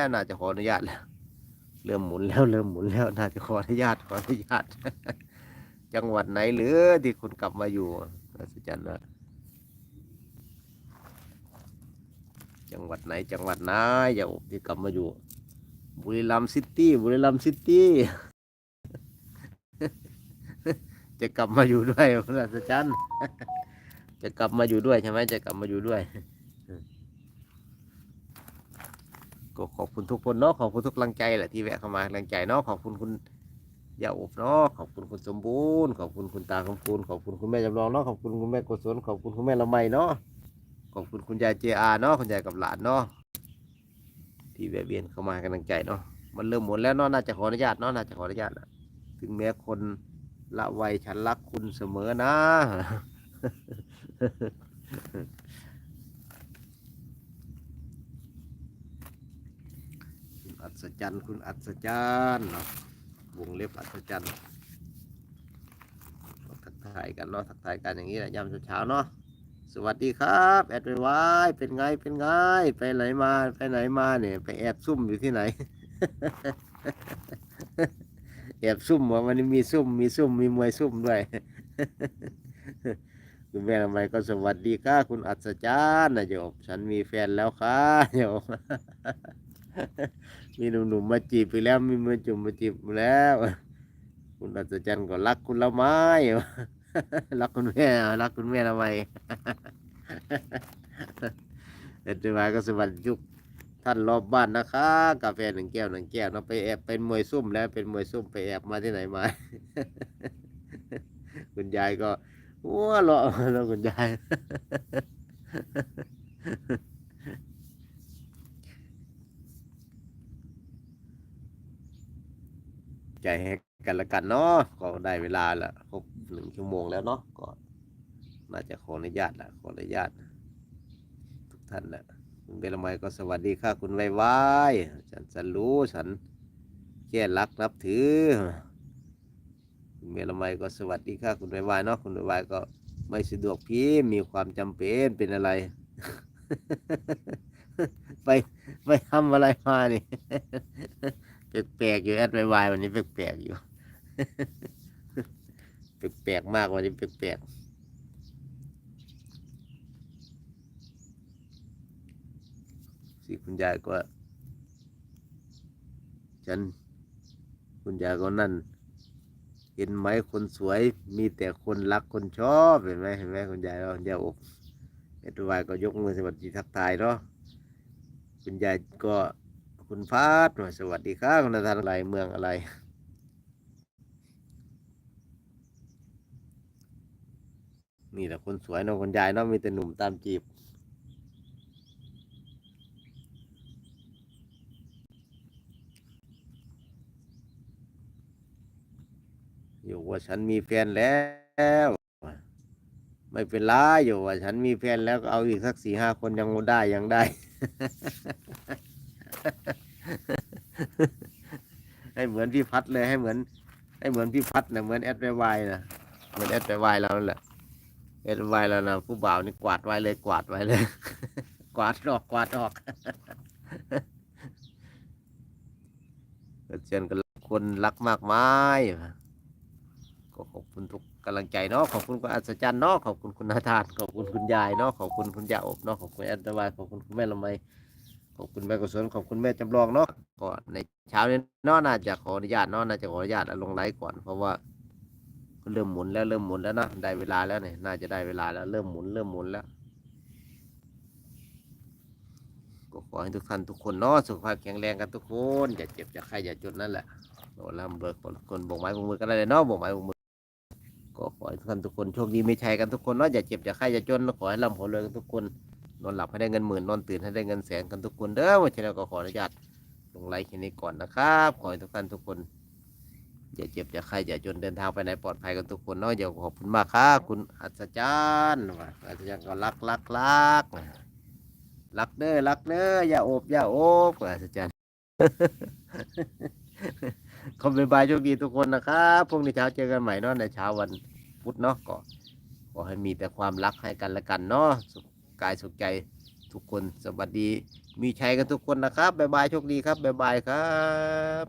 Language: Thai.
แล้วน่าจะขออนุญาตแล้ว เริ่มหมุนแล้วเริ่มหมุนแล้วน่าจะขออนุญาตขออนุญาต จังหวัดไหนหรือที่คุณกลับมาอยู่อัศจรรย์นะจังหวัดไหนจังหวัดไหนอย่าอบที่กลับมาอยู่ บุรีรัมย์ซิตี้บุรีรัมย์ซิตี้จะกลับมาอยู่ด้วยคุณอัศจรรย์จะกลับมาอยู่ด้วยใช่ไหมจะกลับมาอยู่ด้วย ก็ขอบคุณทุกคนเนาะขอบคุณทุกกำลังใจแหละที่แวะเข้ามากำลังใจเนาะขอบคุณคุณยาอบเนาะขอบคุณคุณสมบูรณ์ขอบคุณคุณตาคำพูนขอบคุณคุณแม่จำลองเนาะขอบคุณคุณแม่กุศลขอบคุณคุณแม่ละไมเนาะขอบคุณคุณยายเจอาเนาะคุณยายกับหลานเนาะที่แวะเวียนเข้ามากำลังใจเนาะมันเริ่มหมดแล้วเนาะน่าจะขออนุญาตเนาะน่าจะขออนุญาตถึงแม้คนละไวยฉันรักคุณเสมอนะ คุณ อัศจรรย์คุณอัศจรรย์เนาะวงเล็บอัศจรรย์ก็ทักทายกันเนาะทักทายกันอย่างนี้แหละยามเช้าเนาะสวัสดีครับแอดไวาเป็นไงเป็นไงไปไหนมาไปไหนมาเนี่ยไปแอบซุ่มอยู่ที่ไหน แอบซุ่มว่ามันมีซุ่มมีซุ่มมีมวยซุ่มด้วยคุณแม่ทำไมก็สวัสดีค่ะคุณอัศจรรย์นะโยมฉันมีแฟนแล้วค่ะโยม มีหนุ่มๆมาจีบไปแล้ว มีมือจุ่มมาจีบแล้ว คุณอัศจรรย์ก็รักคุณละไม้รักคุณแม่รักคุณแม่ทำไมเอ็ดวายก็สวัสดีทุกท่านรอบบ้านนะคะ กาแฟหนึ่งแก้วหนึ่งแก้วเนาไปแอบเป็นมวยซุ่มแล้วเป็นมวยซุ่มไปแอบมาที่ไหนมา คุณยายก็หัวเราะแล้วคุณยาย ใจให้กันละกันเนาะก็ได้เวลาละครบหนึ่งชั่วโมงแล้วเนาะก็น่าจะขออนุญาตละขออนุญาต ทุกท่านละคุณเบลไมก็สวัสดีค่ะคุณไวไวฉันฉันรู้ฉันแค่รักนับถือคุณเบลไมก็สวัสดีค่ะคุณไวไวเนาะคุณไวไวก็ไม่สะดวกพี่มีความจำเป็นเป็นอะไร ไปไปทำอะไรมานี่ แปลกๆอยู่แอดไวไววันนี้แปลกๆอยู่ แปลกๆมากวันนี้แปลกๆสิคุณยายก็ ฉัน คุณยายก็นั่น เห็นไหมคนสวย มีแต่คนรักคนชอบเห็นไหมเห็นไหมคุณยายเราคุณยายอบเอดวายก็ยกมือสวัสดีทักทายเนาะคุณยายก็ คุณพัดสวัสดีครับคุณทานอะไรเมืองอะไร นี่แหละคนสวยเนาะคนยายเนาะมีแต่หนุ่มตามจีบ อยู่ว่าฉันมีแฟนแล้ว ไม่เป็นไรอยู่ว่าฉันมีแฟนแล้วก็เอาอีกสักสี่ห้าคนยังได้ยังได้ ให้เหมือนพี่พัดเลยให้เหมือน ให้เหมือนพี่พัดนะเหมือนแอดไวไวนะเหมือนแอดไวไวเรานั่นแหละแอดไวเรานะผู้บ่าวนี่กวาดไว้เลยกวาดไว้เลย กวาดออกกวาดออกเชิญกันคนรักมากมายก็ขอบคุณทุกกำลังใจเนาะขอบคุณคุณอัศจรรย์เนาะขอบคุณคุณนาธานขอบคุณคุณยายเนาะขอบคุณคุณยาอบเนาะขอบคุณแอนตวายขอบคุณคุณแม่ละไม ขอบคุณแม่กุศลขอบคุณแม่จำลองเนาะก็ในเช้านี้เนาะน่าจะขออนุญาตเนาะน่าจะขออนุญาตแล้วลงไลฟ์ก่อน เพราะว่าเริ่มหมุนแล้วเริ่มหมุนแล้วนะได้เวลาแล้วเนี่ยน่าจะได้เวลาแล้วเริ่มหมุนเริ่มหมุนแล้วก็ขอให้ทุกท่านทุกคนเนาะสุขภาพแข็งแรงกันทุกคนอย่าเจ็บอย่าไข้อย่าจนนั่นแหละโอ้ลำเบิกคนบอกไม้บอกมือกันได้เลยเนาะบอกไม้บอกมือก็ขอให้ทุกท่านทุกคนโชคดีไม่ใช่กันทุกคนเนาะอย่าเจ็บอย่าไข้อย่าจนขอให้ร่ำขอรวยกันทุกคน นอนหลับให้ได้เงินหมื่นนอนตื่นให้ได้เงินแสนกันทุกคนเด้อวันนี้เราก็ขออนุญาตลงไลค์แค่นี้ก่อนนะครับขอให้ทุกท่านทุกคนอย่าเจ็บอย่าไข้อย่าจนเดินทางไปไหนปลอดภัยกันทุกคนเนาะอย่าขอบคุณมากครับคุณอัศจรรย์ว่าอัศจรรย์ก็รักรักรักรักเด้อรักเด้ออย่าโอบอย่าโอบอัศจรรย์ขอบายบายโชคดีทุกคนนะครับพรุ่งนี้เช้าเจอกันใหม่เนาะในเช้าวันพุธเนาะก็ขอให้มีแต่ความรักให้กันและกันเนาะ กายสุขใจทุกคน สวัสดี มีชัยกันทุกคนนะครับ บ๊ายบาย โชคดีครับ บ๊ายบายครับ